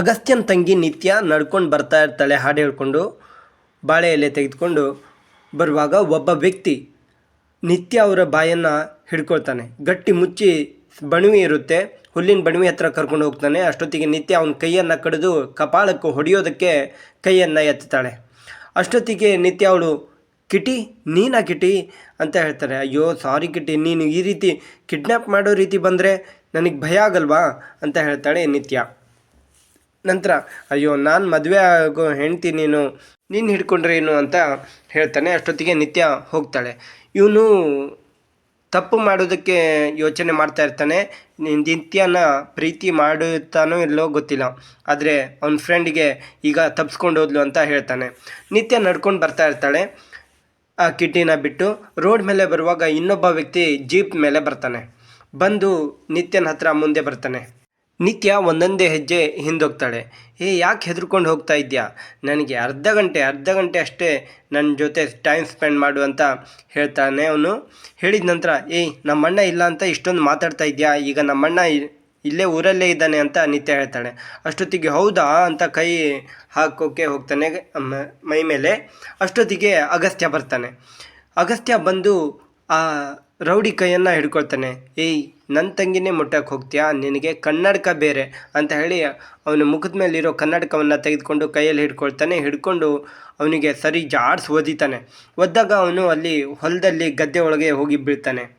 ಅಗಸ್ತ್ಯನ ತಂಗಿ ನಿತ್ಯ ನಡ್ಕೊಂಡು ಬರ್ತಾ ಇರ್ತಾಳೆ, ಹಾಡು ಹೇಳ್ಕೊಂಡು ಬಾಳೆ ಎಲೆ ತೆಗೆದುಕೊಂಡು ಬರುವಾಗ ಒಬ್ಬ ವ್ಯಕ್ತಿ ನಿತ್ಯ ಅವರ ಬಾಯನ್ನು ಹಿಡ್ಕೊಳ್ತಾನೆ. ಗಟ್ಟಿ ಮುಚ್ಚಿ ಬಣವಿ ಇರುತ್ತೆ, ಹುಲ್ಲಿನ ಬಣವಿ ಹತ್ರ ಕರ್ಕೊಂಡು ಹೋಗ್ತಾನೆ. ಅಷ್ಟೊತ್ತಿಗೆ ನಿತ್ಯ ಅವನ ಕೈಯನ್ನು ಕಡಿದು ಕಪಾಳಕ್ಕೆ ಹೊಡೆಯೋದಕ್ಕೆ ಕೈಯನ್ನು ಎತ್ತಾಳೆ ಅಷ್ಟೊತ್ತಿಗೆ ನಿತ್ಯ ಅವಳು, ಕಿಟಿ, ನೀನಾ ಕಿಟಿ? ಅಂತ ಹೇಳ್ತಾರೆ ಅಯ್ಯೋ, ಸಾರಿ ಕಿಟಿ, ನೀನು ಈ ರೀತಿ ಕಿಡ್ನ್ಯಾಪ್ ಮಾಡೋ ರೀತಿ ಬಂದರೆ ನನಗೆ ಭಯ ಆಗಲ್ವಾ? ಅಂತ ಹೇಳ್ತಾಳೆ ನಿತ್ಯ. ನಂತರ, ಅಯ್ಯೋ, ನಾನು ಮದುವೆ ಆಗೋ ಹೆಂಡ್ತಿ ನೀನು ನೀನು ಹಿಡ್ಕೊಂಡ್ರೆ ಏನು? ಅಂತ ಹೇಳ್ತಾನೆ. ಅಷ್ಟೊತ್ತಿಗೆ ನಿತ್ಯ ಹೋಗ್ತಾಳೆ. ಇವನು ತಪ್ಪು ಮಾಡೋದಕ್ಕೆ ಯೋಚನೆ ಮಾಡ್ತಾ ಇರ್ತಾನೆ. ನಿತ್ಯನ ಪ್ರೀತಿ ಮಾಡುತ್ತಾನೋ ಇಲ್ಲೋ ಗೊತ್ತಿಲ್ಲ. ಆದರೆ ಅವನ ಫ್ರೆಂಡಿಗೆ ಈಗ ತಪ್ಪಿಸ್ಕೊಂಡು ಹೋದ್ಲು ಅಂತ ಹೇಳ್ತಾನೆ. ನಿತ್ಯ ನಡ್ಕೊಂಡು ಬರ್ತಾ ಇರ್ತಾಳೆ, ಆ ಕಿಡ್ನಿನ ಬಿಟ್ಟು. ರೋಡ್ ಮೇಲೆ ಬರುವಾಗ ಇನ್ನೊಬ್ಬ ವ್ಯಕ್ತಿ ಜೀಪ್ ಮೇಲೆ ಬರ್ತಾನೆ. ಬಂದು ನಿತ್ಯನ ಹತ್ರ ಮುಂದೆ ಬರ್ತಾನೆ. ನಿತ್ಯ ಒಂದೊಂದೇ ಹೆಜ್ಜೆ ಹಿಂದೋಗ್ತಾಳೆ. ಏ, ಯಾಕೆ ಹೆದರ್ಕೊಂಡು ಹೋಗ್ತಾ ಇದ್ಯಾ? ನನಗೆ ಅರ್ಧ ಗಂಟೆ ಅರ್ಧ ಗಂಟೆ ಅಷ್ಟೇ ನನ್ನ ಜೊತೆ ಟೈಮ್ ಸ್ಪೆಂಡ್ ಮಾಡು ಅಂತ ಹೇಳ್ತಾನೆ ಅವನು. ಹೇಳಿದ ನಂತರ ಏಯ್ ನಮ್ಮಣ್ಣ ಇಲ್ಲ ಅಂತ ಇಷ್ಟೊಂದು ಮಾತಾಡ್ತಾ ಇದೆಯಾ? ಈಗ ನಮ್ಮಣ್ಣ ಇಲ್ಲೇ ಊರಲ್ಲೇ ಇದ್ದಾನೆ ಅಂತ ನಿತ್ಯ ಹೇಳ್ತಾಳೆ. ಅಷ್ಟೊತ್ತಿಗೆ ಹೌದಾ ಅಂತ ಕೈ ಹಾಕೋಕೆ ಹೋಗ್ತಾನೆ ಮೈ ಮೇಲೆ. ಅಷ್ಟೊತ್ತಿಗೆ ಅಗಸ್ತ್ಯ ಬರ್ತಾನೆ. ಅಗಸ್ತ್ಯ ಬಂದು ಆ ರೌಡಿ ಕೈಯನ್ನು ಹಿಡ್ಕೊಳ್ತಾನೆ. ಏಯ್ ನನ್ನ ತಂಗಿನೇ ಮುಟ್ಟಕ್ಕೆ ಹೋಗ್ತೀಯಾ? ನಿನಗೆ ಕನ್ನಡಕ ಬೇರೆ ಅಂತ ಹೇಳಿ ಅವನ ಮುಖದ ಮೇಲಿರೋ ಕನ್ನಡಕವನ್ನು ತೆಗೆದುಕೊಂಡು ಕೈಯಲ್ಲಿ ಹಿಡ್ಕೊಳ್ತಾನೆ. ಹಿಡ್ಕೊಂಡು ಅವನಿಗೆ ಸರಿ ಜಾಡ್ಸ್ ಓದಿತಾನೆ. ಒದ್ದಾಗ ಅವನು ಅಲ್ಲಿ ಹೊಲದಲ್ಲಿ ಗದ್ದೆ ಒಳಗೆ ಹೋಗಿ ಬೀಳ್ತಾನೆ.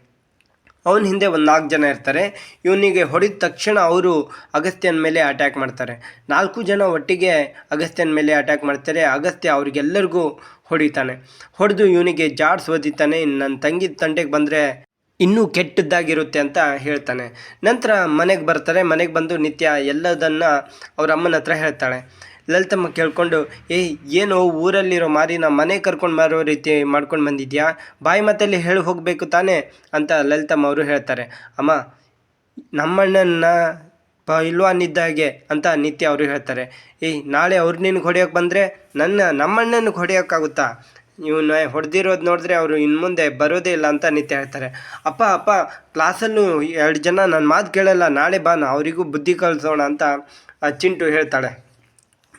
ಅವನ ಹಿಂದೆ ಒಂದು ನಾಲ್ಕು ಜನ ಇರ್ತಾರೆ. ಇವನಿಗೆ ಹೊಡೆದ ತಕ್ಷಣ ಅವರು ಅಗಸ್ತ್ಯನ ಮೇಲೆ ಅಟ್ಯಾಕ್ ಮಾಡ್ತಾರೆ. ನಾಲ್ಕು ಜನ ಒಟ್ಟಿಗೆ ಅಗಸ್ತ್ಯನ ಮೇಲೆ ಅಟ್ಯಾಕ್ ಮಾಡ್ತಾರೆ. ಅಗಸ್ತ್ಯ ಅವ್ರಿಗೆಲ್ಲರಿಗೂ ಹೊಡಿತಾನೆ. ಹೊಡೆದು ಇವನಿಗೆ ಜಾಡ್ಸ್ ಓದಿತಾನೆ. ನನ್ನ ತಂಗಿ ತಂಡೆಗೆ ಬಂದರೆ ಇನ್ನೂ ಕೆಟ್ಟದ್ದಾಗಿರುತ್ತೆ ಅಂತ ಹೇಳ್ತಾನೆ. ನಂತರ ಮನೆಗೆ ಬರ್ತಾರೆ. ಮನೆಗೆ ಬಂದು ನಿತ್ಯ ಎಲ್ಲದನ್ನು ಅವ್ರ ಅಮ್ಮನ ಹತ್ರ ಹೇಳ್ತಾಳೆ. ಲಲಿತಮ್ಮ ಕೇಳ್ಕೊಂಡು, ಏಯ್, ಏನು ಊರಲ್ಲಿರೋ ಮಾರಿನ ಮನೆ ಕರ್ಕೊಂಡು ಮಾರೋ ರೀತಿ ಮಾಡ್ಕೊಂಡು ಬಂದಿದ್ಯಾ? ಬಾಯಿ ಮಾತಲ್ಲಿ ಹೇಳಿ ಹೋಗಬೇಕು ತಾನೇ? ಅಂತ ಲಲಿತಮ್ಮ ಅವರು ಹೇಳ್ತಾರೆ. ಅಮ್ಮ ನಮ್ಮಣ್ಣನ ಹಾಗೆ? ಅಂತ ನಿತ್ಯ ಅವರು ಹೇಳ್ತಾರೆ. ಏಯ್, ನಾಳೆ ಅವ್ರು ನಿನಗೆ ಹೊಡೆಯೋಕೆ ಬಂದರೆ ನನ್ನ ನಮ್ಮಣ್ಣನಿಗೆ ಹೊಡೆಯೋಕ್ಕಾಗುತ್ತಾ ಇವನ್ನ ಹೊಡೆದಿರೋದು ನೋಡಿದ್ರೆ ಅವರು ಇನ್ನು ಮುಂದೆ ಬರೋದೇ ಇಲ್ಲ ಅಂತ ನಿತ್ಯ ಹೇಳ್ತಾರೆ. ಅಪ್ಪ ಅಪ್ಪ ಕ್ಲಾಸಲ್ಲೂ ಎರಡು ಜನ ನನ್ನ ಮಾತು ಕೇಳಲ್ಲ, ನಾಳೆ ಬಾ, ನಾ ಅವರಿಗೂ ಬುದ್ಧಿ ಕಲಿಸೋಣ ಅಂತ ಚಿಂಟು ಹೇಳ್ತಾಳೆ.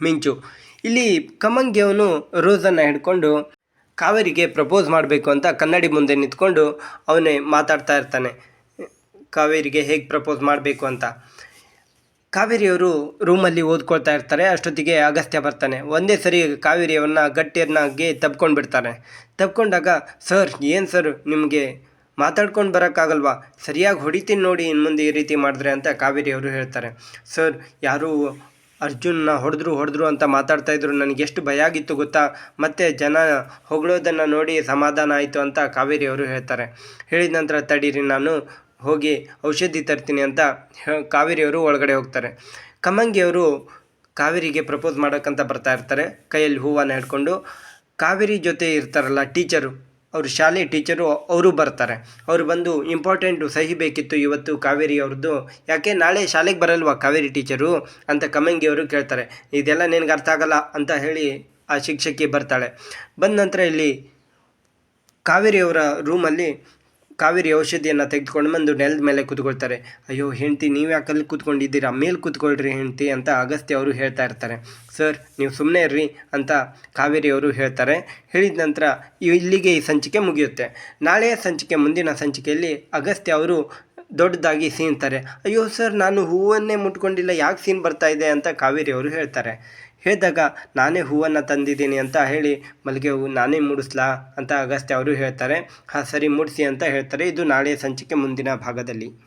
ಮಿಂಚು. ಇಲ್ಲಿ ಕಮಂಗೆ ಅವನು ರೋಸನ್ನು ಹಿಡ್ಕೊಂಡು ಕಾವೇರಿಗೆ ಪ್ರಪೋಸ್ ಮಾಡಬೇಕು ಅಂತ ಕನ್ನಡಿ ಮುಂದೆ ನಿಂತ್ಕೊಂಡು ಅವನೇ ಮಾತಾಡ್ತಾ ಇರ್ತಾನೆ. ಕಾವೇರಿಗೆ ಹೇಗೆ ಪ್ರಪೋಸ್ ಮಾಡಬೇಕು ಅಂತ. ಕಾವೇರಿಯವರು ರೂಮಲ್ಲಿ ಓದ್ಕೊಳ್ತಾ ಇರ್ತಾರೆ, ಅಷ್ಟೊತ್ತಿಗೆ ಅಗಸ್ತ್ಯ ಬರ್ತಾನೆ. ಒಂದೇ ಸರಿ ಕಾವೇರಿಯವನ್ನ ಗಟ್ಟಿಯನ್ನಾಗಿ ತಬ್ಕೊಂಡು ಬಿಡ್ತಾನೆ ತಬ್ಕೊಂಡಾಗ, ಸರ್, ಏನು ಸರ್ ನಿಮಗೆ ಮಾತಾಡ್ಕೊಂಡು ಬರೋಕ್ಕಾಗಲ್ವಾ? ಸರಿಯಾಗಿ ಹೊಡಿತೀನಿ ನೋಡಿ ಇನ್ನು ಮುಂದೆ ಈ ರೀತಿ ಮಾಡಿದ್ರೆ ಅಂತ ಕಾವೇರಿಯವರು ಹೇಳ್ತಾರೆ. ಸರ್, ಯಾರು ಅರ್ಜುನ್ನ ಹೊಡೆದ್ರು ಹೊಡೆದ್ರು ಅಂತ ಮಾತಾಡ್ತಾ ಇದ್ರು, ನನಗೆ ಎಷ್ಟು ಭಯ ಆಗಿತ್ತು ಗೊತ್ತಾ? ಮತ್ತು ಜನ ಹೊಗಳೋದನ್ನು ನೋಡಿ ಸಮಾಧಾನ ಆಯಿತು ಅಂತ ಕಾವೇರಿಯವರು ಹೇಳ್ತಾರೆ. ಹೇಳಿದ ನಂತರ, ತಡೀರಿ, ನಾನು ಹೋಗಿ ಔಷಧಿ ತರ್ತೀನಿ ಅಂತ ಕಾವೇರಿಯವರು ಒಳಗಡೆ ಹೋಗ್ತಾರೆ. ಕಮ್ಮಂಗಿಯವರು ಕಾವೇರಿಗೆ ಪ್ರಪೋಸ್ ಮಾಡೋಕ್ಕಂತ ಬರ್ತಾ ಇರ್ತಾರೆ. ಕೈಯಲ್ಲಿ ಹೂವನ್ನು ಹಿಡ್ಕೊಂಡು ಕಾವೇರಿ ಜೊತೆ ಇರ್ತಾರಲ್ಲ ಟೀಚರು, ಅವರು ಶಾಲೆ ಟೀಚರು, ಅವರು ಬರ್ತಾರೆ. ಅವರು ಬಂದು ಇಂಪಾರ್ಟೆಂಟು ಸಹಿ ಬೇಕಿತ್ತು ಇವತ್ತು ಕಾವೇರಿ ಅವ್ರದ್ದು ಯಾಕೆ ನಾಳೆ ಶಾಲೆಗೆ ಬರಲ್ವಾ ಕಾವೇರಿ ಟೀಚರು ಅಂತ ಕಮ್ಮಂಗಿಯವರು ಕೇಳ್ತಾರೆ. ಇದೆಲ್ಲ ನಿನಗೆ ಅರ್ಥ ಆಗಲ್ಲ ಅಂತ ಹೇಳಿ ಆ ಶಿಕ್ಷಕಿ ಬರ್ತಾಳೆ. ಬಂದ ನಂತರ ಇಲ್ಲಿ ಕಾವೇರಿಯವರ ರೂಮಲ್ಲಿ ಕಾವೇರಿ ಔಷಧಿಯನ್ನು ತೆಗೆದುಕೊಂಡು ಬಂದು ನೆಲದ ಮೇಲೆ ಕೂತ್ಕೊಳ್ತಾರೆ. ಅಯ್ಯೋ, ಹೆಂಡತಿ, ನೀವು ಯಾಕೆ ಅಲ್ಲಿ ಕೂತ್ಕೊಂಡಿದ್ದೀರಾ? ಮೇಲೆ ಕೂತ್ಕೊಳ್ರಿ ಹೆಂಡ್ತಿ ಅಂತ ಅಗಸ್ತ್ಯ ಅವರು ಹೇಳ್ತಾ ಇರ್ತಾರೆ. ಸರ್, ನೀವು ಸುಮ್ಮನೆ ಇರ್ರಿ ಅಂತ ಕಾವೇರಿ ಅವರು ಹೇಳ್ತಾರೆ. ಹೇಳಿದ ನಂತರ ಇಲ್ಲಿಗೆ ಈ ಸಂಚಿಕೆ ಮುಗಿಯುತ್ತೆ. ನಾಳೆಯ ಸಂಚಿಕೆ, ಮುಂದಿನ ಸಂಚಿಕೆಯಲ್ಲಿ ಅಗಸ್ತ್ಯ ಅವರು ದೊಡ್ಡದಾಗಿ ಸೀನ್ತಾರೆ ಅಯ್ಯೋ ಸರ್ ನಾನು ಹೂವನ್ನೇ ಮುಟ್ಕೊಂಡಿಲ್ಲ. ಯಾಕೆ ಸೀನ್ ಬರ್ತಾ ಇದೆ? ಅಂತ ಕಾವೇರಿ ಅವರು ಹೇಳ್ತಾರೆ. ಹೇಳಿದಾಗ, ನಾನೇ ಹೂವನ್ನು ತಂದಿದ್ದೀನಿ ಅಂತ ಹೇಳಿ ಮಲ್ಲಿಗೆ ಹೂವು ನಾನೇ ಮೂಡಿಸ್ಲಾ? ಅಂತ ಅಗಸ್ತ್ಯ ಅವರು ಹೇಳ್ತಾರೆ. ಹಾಂ, ಸರಿ, ಮೂಡಿಸಿ ಅಂತ ಹೇಳ್ತಾರೆ. ಇದು ನಾಳೆ ಸಂಚಿಕೆ ಮುಂದಿನ ಭಾಗದಲ್ಲಿ.